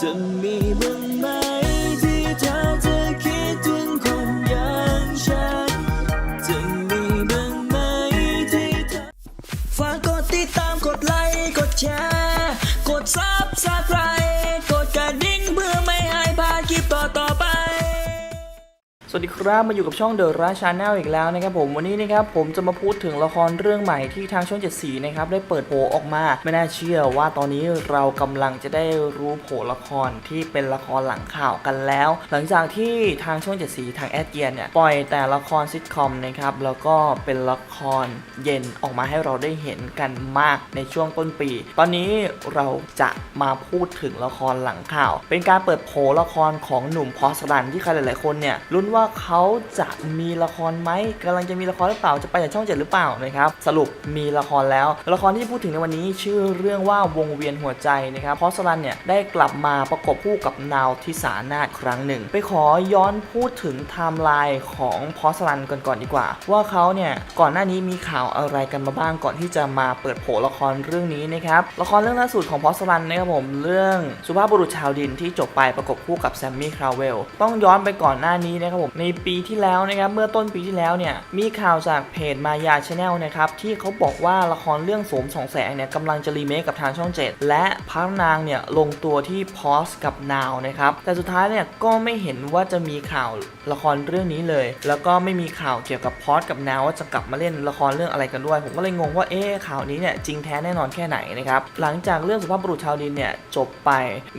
จะมีบ้างไหม สวัสดีครับมาอยู่กับช่อง The Rush Channel อีกแล้วนะครับผมวันนี้นะครับผมจะมาพูดถึงละครเรื่องใหม่ที่ทางช่องเจ็ดสีนะครับได้เปิดโผออกมา ไม่น่าเชื่อว่าตอนนี้เรากำลังจะได้รู้โผละครที่เป็นละครหลังข่าวกันแล้ว หลังจากที่ทางช่องเจ็ดสีทางแอดเกียนเนี่ยปล่อยแต่ละครซิทคอมนะครับแล้วก็เป็นละครเย็นออกมาให้เราได้เห็นกันมากในช่วงต้นปี ตอนนี้เราจะมาพูดถึงละครหลังข่าว เป็นการเปิดโผละครของหนุ่มพอสรันที่ใครหลาย ๆ คนเนี่ยลุ้นว่า่าเขาจะมีละครไหมกำลังจะมีละครหรือเปล่าจะไปจากช่องเจ็ดหรือเปล่านะครับสรุปมีละครแล้ว ละครที่พูดถึงในวันนี้ชื่อเรื่องว่าวงเวียนหัวใจนะครับพอสรันเนี่ยได้กลับมาประกบคู่กับนาวทิสานาครั้งหนึ่ง ไปขอย้อนพูดถึงไทม์ไลน์ของพอสรันกันก่อนดีกว่า ว่าเขาเนี่ยก่อนหน้านี้มีข่าวอะไรกันมาบ้างก่อนที่จะมาเปิดโผละครเรื่องนี้นะครับละครเรื่องล่าสุดของพอสรันนะครับผมเรื่องสุภาพบุรุษชาวดินที่จบไปประกบคู่กับแซมมี่คราวเวลต้องย้อนไปก่อนหน้านี้นะครับผมในปีที่แล้วนะครับเมื่อต้นปีที่แล้วเนี่ยมีข่าวจากเพจมายาชาแนลนะครับที่เขาบอกว่าละครเรื่องสมสองแสงเนี่ยกำลังจะรีเมคกับทางช่อง 7 และพระนางเนี่ยลงตัวที่พอสกับนาวนะครับแต่สุดท้ายเนี่ยก็ไม่เห็นว่าจะมีข่าวละครเรื่องนี้เลย แล้วก็ไม่มีข่าวเกี่ยวกับพอสกับนาวว่าจะกลับมาเล่นละครเรื่องอะไรกันด้วย ผมก็เลยงงว่าเอ๊ข่าวนี้เนี่ยจริงแท้แน่นอนแค่ไหนนะครับหลังจากเรื่องสุภาพบุรุษชาวดินเนี่ยจบไป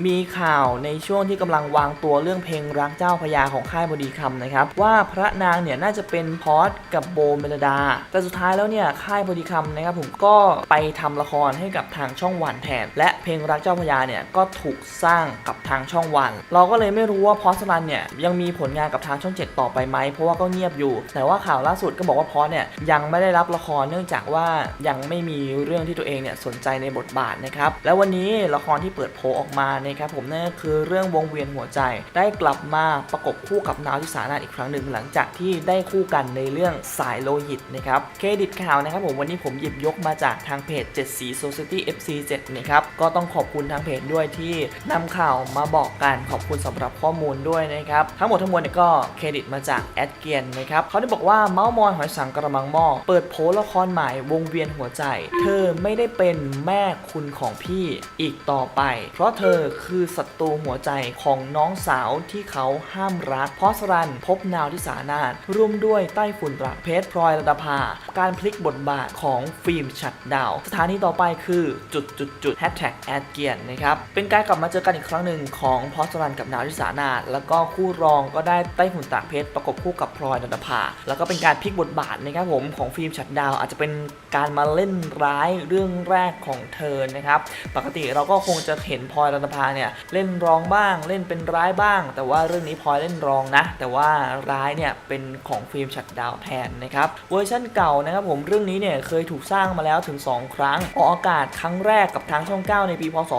มีข่าวในช่วงที่กำลังวางตัวเรื่องเพลงรักเจ้าพระยาของค่ายบดีคำนะครับว่าพระนางเนี่ยน่าจะเป็นพอสกับโบเมลดา แต่สุดท้ายแล้วเนี่ยค่ายบดีคำนะครับผมก็ไปทำละครให้กับทางช่องวันแทน และเพลงรักเจ้าพระยาเนี่ยก็ถูกสร้างกับทางช่องวัน เราก็เลยไม่รู้ว่าพอสรันเนี่ยยังมีผลงานกับทางช่อง 7 ต่อไปไหมเพราะว่าก็เงียบอยู่ แต่ว่าข่าวล่าสุดก็บอกว่าพอสเนี่ยยังไม่ได้รับละครเนื่องจากว่ายังไม่มีเรื่องที่ตัวเองเนี่ยสนใจในบทบาทนะครับแล้ววันนี้ละครที่เปิดโผออกมานะครับผมนั่นก็คือเรื่องวงเวียนหัวใจได้กลับมาประกบคู่กับนาวที่สานาถอีกครั้งหนึ่งหลังจากที่ได้คู่กันในเรื่องสายโลหิตนะครับเครดิตข่าวนะครับผมวันนี้ผมหยิบยกมาจากทางเพจ7สี Society FC 7นะครับก็ต้องขอบคุณทางเพจด้วยที่นำข่าวมาบอกกันขอบคุณสำหรับข้อมูลด้วยนะครับทั้งหมดทั้งมวลเนี่ยก็เครดิตมาจากแอดเกียนนะครับเขาได้บอกว่าเมาส์มอยหอยสังกระมังหม้อเปิดโพลละครใหม่วงเวียนหัวใจ เธอไม่ได้เป็นแม่คุณของพี่อีกต่อไป เพราะเธอคือศัตรูหัวใจของน้องสาวที่เขาห้ามรักเพราะสรันพบนาวที่สานาถร่วมด้วยใต้ฝุ่นรักเพชรพลอยระดภา การพลิกบทบาทของฟิล์มชัดดาว สถานีต่อไปคือจุดจุดจุดแฮชแท็กแอดเกียนนะครับ เป็นการกลับมาเจอกันอีกครั้งหนึ่งของพอสรันกับนาวที่สานาถแล้วก็คู่รองก็ได้ใต้ฝุ่นตากเพชรประกบคู่กับพลอยระดภา แล้วก็เป็นการพลิกบทบาทนะครับผมของฟิล์มชัดดาว อาจจะเป็นการมาเล่นร้ายเรื่องแรกของเธอนะครับปกติเราก็คงจะเห็นพลอยรัตนภาเนี่ยเล่นรองบ้างเล่นเป็นร้ายบ้าง แต่ว่าเรื่องนี้พลอยเล่นรองนะ แต่ว่าว่าร้ายเนี่ยเป็นของฟิล์มชัดดาวแทนนะครับเวอร์ชั่นเก่านะครับผมเรื่องนี้เนี่ยเคยถูกสร้างมาแล้วถึง 2 ครั้ง ออกอากาศครั้งแรกกับทางช่อง 9 ในปีพศ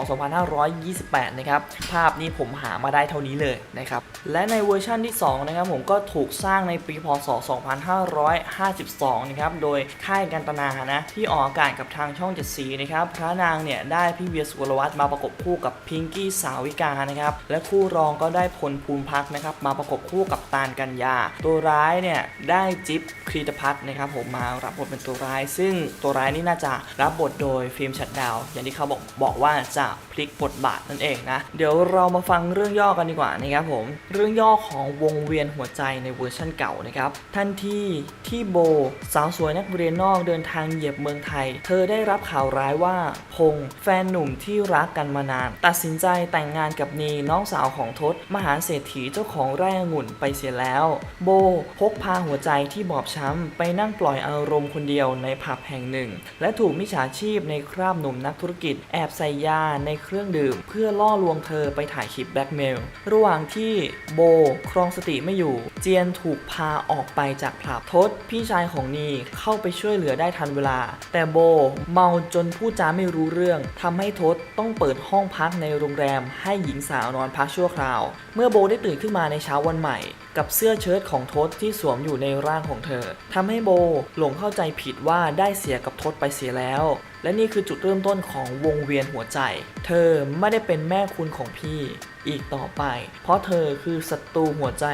2528 นะครับภาพนี้ผมหามาได้เท่านี้เลยนะครับและในเวอร์ชั่นที่ 2 นะครับผมก็ถูกสร้างในปีพศ 2552 นะครับโดยค่ายกันตนานะที่ออกอากาศกับทางช่องเจ็ดสีนะครับพระนางเนี่ยได้พี่เวียสุวรรณวัฒน์มาประกบคู่กับพิงกี้สาวิกานะครับและคู่รองก็ได้พลภูมิพักนะครับมาประกบคู่กับตาลกัญญา ตัวร้ายเนี่ยได้จิ๊บครีตพัฒนะครับผมมารับบทเป็นตัวร้าย ซึ่งตัวร้ายนี่น่าจะรับบทโดยฟิล์มชัดดาว อย่างที่เขาบอกบอกว่าจะพลิกบทบาทนั่นเองนะ เดี๋ยวเรามาฟังเรื่องย่อกันดีกว่านะครับผม เรื่องย่อของวงเวียนหัวใจในเวอร์ชั่นเก่านะครับทันทีที่โบสาวสวยนักเรียนนอกเดินทางเหยียบเมืองไทย เธอได้รับข่าวร้ายว่าพงแฟนหนุ่มที่รักกันมานาน ตัดสินใจแต่งงานกับนีน้องสาวของทศมหาเศรษฐีเจ้าของไร่องุ่นไปเสียแล้ว โบพกพาหัวใจที่บอบช้ำ ไปนั่งปล่อยอารมณ์คนเดียวในผับแห่งหนึ่ง และถูกมิจฉาชีพในคราบหนุ่มนักธุรกิจแอบใส่ยาในเครื่องดื่ม เพื่อล่อลวงเธอไปถ่ายคลิปแบล็กเมล ระหว่างที่โบครองสติไม่อยู่ เจียนถูกพาออกไปจากผับทศ พี่ชายของนีเข้าไปช่วยเหลือได้ทันเวลา แต่โบเมาจนพูดจาไม่รู้เรื่องทำให้ทศต้องเปิดห้องพักในโรงแรมให้หญิงสาวนอนพักชั่วคราว เมื่อโบได้ตื่นขึ้นมาในเช้าวันใหม่กับเสื้อเชิ้ตของทศที่สวมอยู่ในร่างของเธอทำให้โบหลงเข้าใจผิดว่าได้เสียกับทศไปเสียแล้ว และนี่คือจุดเริ่มต้นของวงเวียนหัวใจ เธอไม่ได้เป็นแม่คุณของพี่อีกต่อไป เพราะเธอคือศัตรูหัวใจ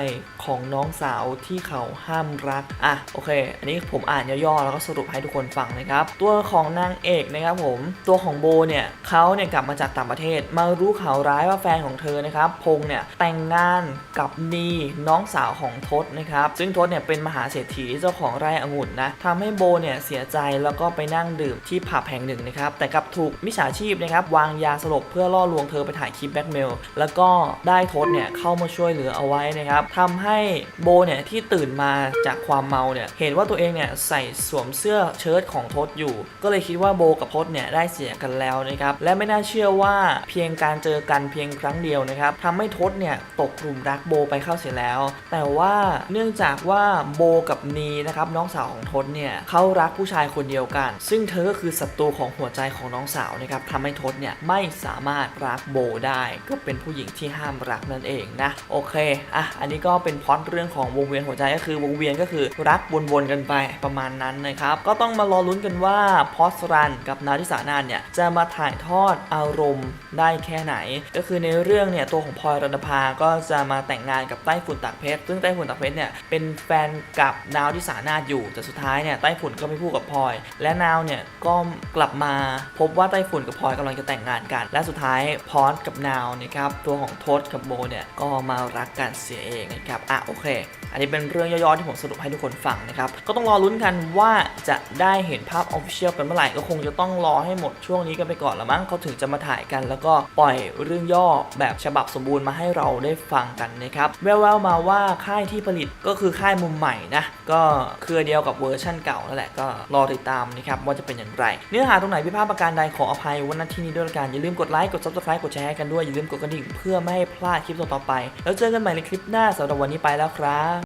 ของน้องสาวที่เขาห้ามรัก อะ โอเค อันนี้ผมอ่านย่อๆ แล้วก็สรุปให้ทุกคนฟังนะครับ ตัวของนางเอกนะครับผม ตัวของโบเนี่ยเขาเนี่ยกลับมาจากต่างประเทศ มารู้ข่าวร้ายว่าแฟนของเธอนะครับ พงษ์เนี่ยแต่งงานกับนีน้องสาวของทศนะครับ ซึ่งทศเนี่ยเป็นมหาเศรษฐีเจ้าของไร่องุ่นนะทำให้โบเนี่ยเสียใจแล้วก็ไปนั่งดื่มที่ผับแห่งหนึ่งนะครับ แต่กลับถูกมิจฉาชีพนะครับวางยาสลบเพื่อล่อลวงเธอไปถ่ายคลิปแบ็กเมลแล้วก็ได้ทศเนี่ยเข้ามาช่วยเหลือเอาไว้นะครับทำให้โบเนี่ยที่ตื่นมาจากความเมาเนี่ยเห็นว่าตัวเองเนี่ยใส่สวมเสื้อเชิ้ตของทศอยู่ ก็เลยคิดว่าโบกับทศเนี่ยได้เสียกันแล้วนะครับและไม่น่าเชื่อว่าเพียงการเจอกันเพียงครั้งเดียวนะครับทำให้ทศเนี่ยตกหลุมรักโบไปเข้าเสียแล้ว แต่ว่าเนื่องจากว่าโบกับนีนะครับน้องสาวของทศเนี่ยเขารักผู้ชายคนเดียวกัน ซึ่งเธอก็คือศัตรูของหัวใจของน้องสาวนะครับทำให้ทศเนี่ยไม่สามารถรักโบได้ก็เป็นผู้หญิงที่ห้ามรักนั่นเองนะโอเคอะอันนี้ก็เป็นพอตเรื่องของวงเวียนหัวใจก็คือวงเวียนก็คือรักวนๆกันไปประมาณนั้นนะครับก็ต้องมารอลุ้นกันว่าพอสรันกับนาทิสานานเนี่ยจะมาถ่ายทอดอารมณ์ได้แค่ไหน ก็คือในเรื่องเนี่ยตัวของพลอยรัตนภาก็จะมาแต่งงานกับไต้ฝุ่นตากเพชรซึ่งไต้ฝุ่นตากเพชรเนี่ยเป็นแฟนกับนาวทิสานาถอยู่แต่สุดท้ายเนี่ยไต้ฝุ่นก็ไม่พูดกับพลอย และนาวเนี่ยก็กลับมาพบว่าไต้ฝุ่นกับพลอยกำลังจะแต่งงานกัน และสุดท้ายพอสกับนาวนะครับตัวของโทษกับโบเนี่ยก็มารักกันเสียเองนะครับอะโอเคอันนี้เป็นเรื่องย่อๆที่ผมสรุปให้ทุกคนฟังนะครับ ก็ต้องรอลุ้นกันว่าจะได้เห็นภาพออฟฟิเชียลกันเมื่อไหร่ ก็คงจะต้องรอให้หมดช่วงนี้กันไปก่อนละมั้งเขาถึงจะมาถ่ายกัน แล้วก็ปล่อยเรื่องย่อแบบฉบับสมบูรณ์มาให้เราได้ฟังกันนะครับแววๆมาว่าค่ายที่ผลิตก็คือค่ายมุมใหม่นะก็เครือเดียวกับเวอร์ชั่นเก่านั่นแหละก็รอติดตามนะครับว่าจะเป็นอย่างไร เนื้อหาตรงไหนพิพาทประการใดขออภัยวันนั้นที่นี้ด้วยละกันอย่าลืมกดไลค์กด subscribe กดแชร์กันด้วยอย่าลืมกดกระดิ่งเพื่อไม่ให้พลาดคลิปต่อไป แล้วเจอกันใหม่ในคลิปหน้าสำหรับวันนี้ไปแล้วครับ